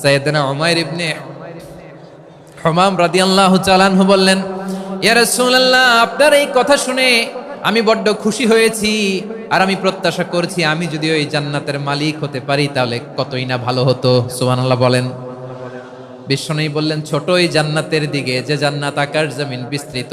সৈয়দনা উমাইর ইবনে হমাম রাদিয়াল্লাহু চালানহু বললেন, ইয়া রাসূলুল্লাহ, আপনার এই কথা শুনে আমি বড্ড খুশি হয়েছি আর আমি প্রত্যাশা করছি আমি যদি ওই জান্নাতের মালিক হতে পারি তাহলে কতই না ভালো হতো। সুবহানাল্লাহ বলেন। বিশ্বনবী বললেন ছোট এই জান্নাতের দিকে, যে জান্নাত আকাশ জমিন বিস্তৃত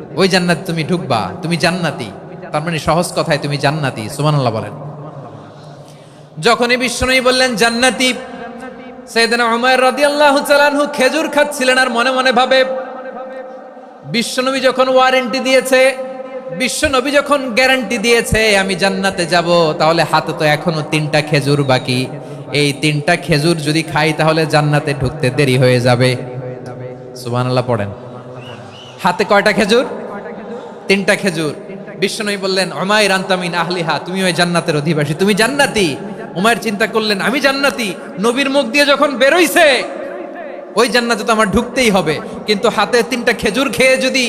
ওই জান্নাত তুমি ঢুকবা, তুমি জান্নাতি। তার মানে সহজ কথায় তুমি জান্নাতি, সুবহানাল্লাহ বলেন। যখনই বিষ্ণুই বললেন, জান্নাতি। সৈয়দনা উমার রাদিয়াল্লাহু তাআলাহু খেজুর খাচ্ছিলেন আর মনে মনে ভাবে বিশ্বনবী যখন ওয়ারেন্টি দিয়েছে বিশ্বনবী যখন গ্যারান্টি দিয়েছে, আমি জান্নাতে যাব, তাহলে হাতে তো এখনও তিনটা খেজুর বাকি। এই তিনটা খেজুর যদি খাই, তাহলে জান্নাতে ঢুকতে দেরি হয়ে যাবে। সুবহানাল্লাহ পড়েন। হাতে কয়টা খেজুর? তিনটা খেজুর। বিশ্বনবী বললেন অমায়ের আন্তামিন আহলিহা, তুমি ওই জান্নাতের অধিবাসী, তুমি জান্নাতি। উমায়ের চিন্তা করলেন, আমি জান্নাতি। নবীর মুখ দিয়ে যখন বেরোইছে, ওই জান্নাতে তো আমার ঢুকতেই হবে। কিন্তু হাতে তিনটা খেজুর খেয়ে যদি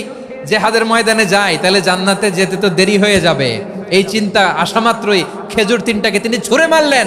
জেহাদের ময়দানে যায়, তাহলে জান্নাতে যেতে তো দেরি হয়ে যাবে। এই চিন্তা আসা মাত্রই খেজুর তিনটাকে তিনি ছুঁড়ে মারলেন।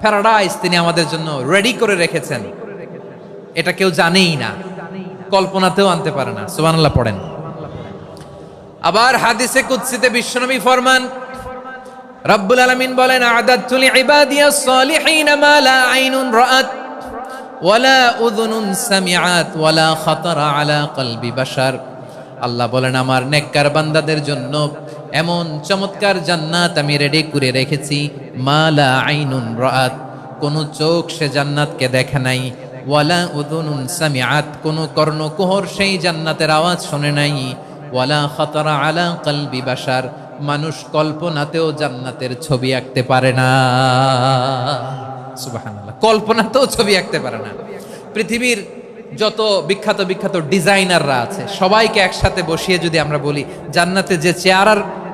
paradise তিনি আমাদের জন্য রেডি করে রেখেছেন। এটা কেউ জানেই না। কল্পনাতেও আনতে পারে না। সুবহানাল্লাহ পড়েন। আবার হাদিসে কুৎসিতে বিশ্বনবী ফরমান, রব্বুল আলামিন বলেন আদাতু লিইবাদিয়াস সালিহিন মা লা আইনুন রাআত ওয়ালা উযুনুন সামিআত ওয়ালা খাতারা আলা কলবি বাশার। আল্লাহ বলেন, আমার নেককার বান্দাদের জন্য এমন চমৎকার জান্নাত আমি রেডি করে রেখেছি। মালা আইনুন রাত কোন চোখ সে জান্নাতকে দেখে নাই। ওয়ালা উযুনুন সামিআত, কোন কর্ণকুহর সেই জান্নাতের আওয়াজ শুনে নাই। ওয়ালা খাতারা আলা কলবি বাশার, মানুষ কল্পনাতেও জান্নাতের ছবি আঁকতে পারে না। সুবহানাল্লাহ, কল্পনাতেও ছবি আঁকতে পারে না। পৃথিবীর যত বিখ্যাত বিখ্যাত ডিজাইনাররা আছে, সবাইকে একসাথে বসিয়ে যদি আমরা বলি, জান্নাতে যে চেয়ার আর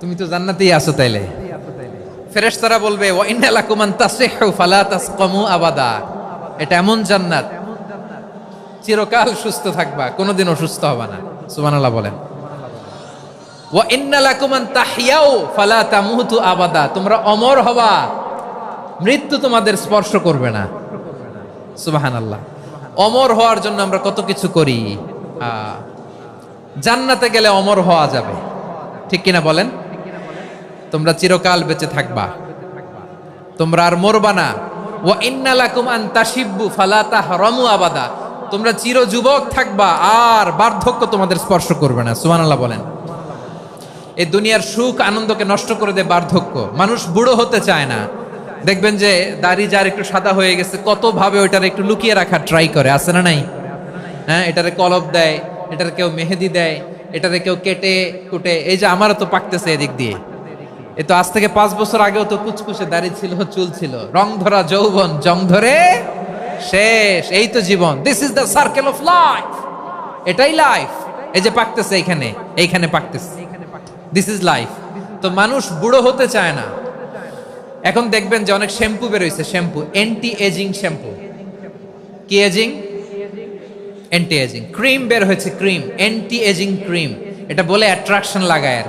তুমি তো জান্নাতেই আছো তাইলে। ফেরেশতারা বলবে, ওয়া ইন্না লাকুম আন তাসিহু ফালা তাসকামু আবাদা। এটা এমন জান্নাত। চিরকাল সুস্থ থাকবা কোনোদিন অসুস্থ হবে না। সুবহানাল্লাহ বলেন। ওয়া ইন্না লাকুম আন তাহইয়াও ফালা তামুতু আবাদা। তোমরা অমর হবা, মৃত্যু তোমাদের স্পর্শ করবে না। সুবহানাল্লাহ। অমর হওয়ার জন্য আমরা কত কিছু করি। জান্নাতে গেলে অমর হওয়া যাবে। ঠিক কিনা বলেন? তোমরা চিরকাল বেঁচে থাকবা। তোমরা আর মরবা না। ও ইন্না লাকুম আন তাশিব্বু ফালা তাহরামু আবাদা। তোমরা চির যুবক থাকবা, আর বার্ধক্য তোমাদের স্পর্শ করবে না। সুবহানাল্লাহ বলেন। এই দুনিয়ার সুখ আনন্দকে নষ্ট করে দেয় বার্ধক্য। মানুষ বুড়ো হতে চায় না। দেখবেন যে দাড়ি যার একটু সাদা হয়ে গেছে, কত ভাবে ওইটার একটু লুকিয়ে রাখার ট্রাই করে। আছে না নাই? হ্যাঁ এটারে কলব দেয়, এটার কেউ মেহেদি দেয়, এটারে কেউ কেটে কুটে। এই যে আমারও তো পাকতেছে এদিক দিয়ে। এ তো আজ থেকে পাঁচ বছর আগেও তো কুচকুচে দাড়ি ছিল, চুল ছিল। রং ধরা যৌবন, জং ধরে শেষ। এই তো জীবন। This is the circle of life এটাই লাইফ এই যে পাকতেছে এইখানে এইখানে পাকতেছে। দিস ইজ লাইফ তো মানুষ বুড়ো হতে চায় না। এখন দেখবেন যে অনেক শ্যাম্পু বেরোইছে, শ্যাম্পু। Anti ageing shampoo. কি এজিং অ্যান্টি এজিং ক্রিম বের হয়েছে ক্রিম অ্যান্টি এজিং ক্রিম এটা বলে অ্যাট্রাকশন লাগায় আর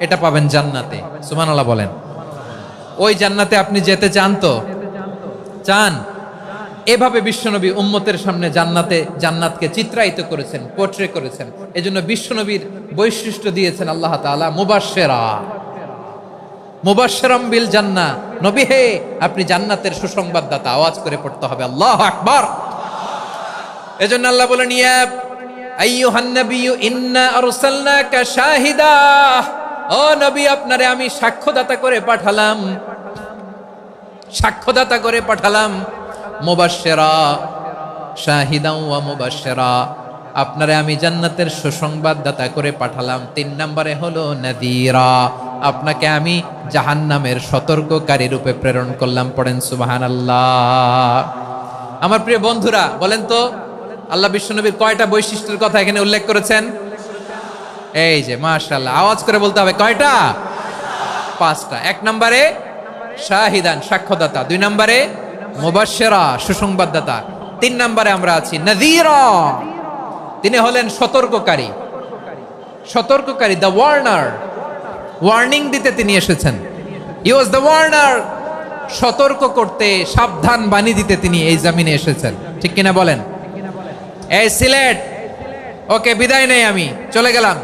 এটা পাবেন জান্নাতে। সুমানাল্লাহ বলেন। ওই জান্নাতে আপনি যেতে চান তো? চান? এভাবে বিশ্বনবী উম্মতের সামনে জান্নাতে, জান্নাতকে চিত্রায়িত করেছেন পোট্রে করেছেন। এজন্য বিশ্বনবীর বৈশিষ্ট্য দিয়েছেন আল্লাহ তাআলা, মুবাশশেরা। মুবাশশিরাম বিল জান্না। নবী হে, আপনি জান্নাতের সুসংবাদদাতা, আওয়াজ করে পড়তে হবে। আল্লাহু আকবার। এজন্য আল্লাহ বলেন, ইয়া আইয়ুহান নাবিয়্যু, ইন্না আরসালনাকা শাহিদা। ও নবী, আপনারে আমি সাক্ষ্যদাতা করে পাঠালাম। সাক্ষ্যদাতা করে পাঠালাম। মুবাশশিরা, শাহিদাও ওয়া মুবাশশিরা। আপনারে আমি জান্নাতের সুসংবাদদাতা করে পাঠালাম। তিন নম্বরে হলো নাদিরা। আপনাকে আমি জাহান্নামের সতর্ককারী রূপে প্রেরণ করলাম। পড়েন সুবহানাল্লাহ। আমার প্রিয় বন্ধুরা, বলেন তো, আল্লাহ বিশ্বনবীর কয়টা বৈশিষ্ট্যের কথা এখানে উল্লেখ করেছেন? এই যে, মাশাআল্লাহ, আওয়াজ করে বলতে হবে, কয়টা? পাঁচটা। এক নম্বরে শাহিদান, সাক্ষ্যদাতা। দুই নম্বরে মুবাশশিরা, সুসংবাদদাতা। তিন নম্বরে আমরা আছি, নাযীরা। তিনি হলেন সতর্ককারী। সতর্ককারী দ্য ওয়ার্নার ওয়ার্নিং দিতে তিনি এসেছেন। ই ওয়াজ দ্য ওয়ার্নার সতর্ক করতে, সাবধান বাণী দিতে তিনি এই জামিনে এসেছেন। ঠিক কিনা বলেন? এই সিলেট। ওকে, বিদায় নেই আমি, চলে গেলাম।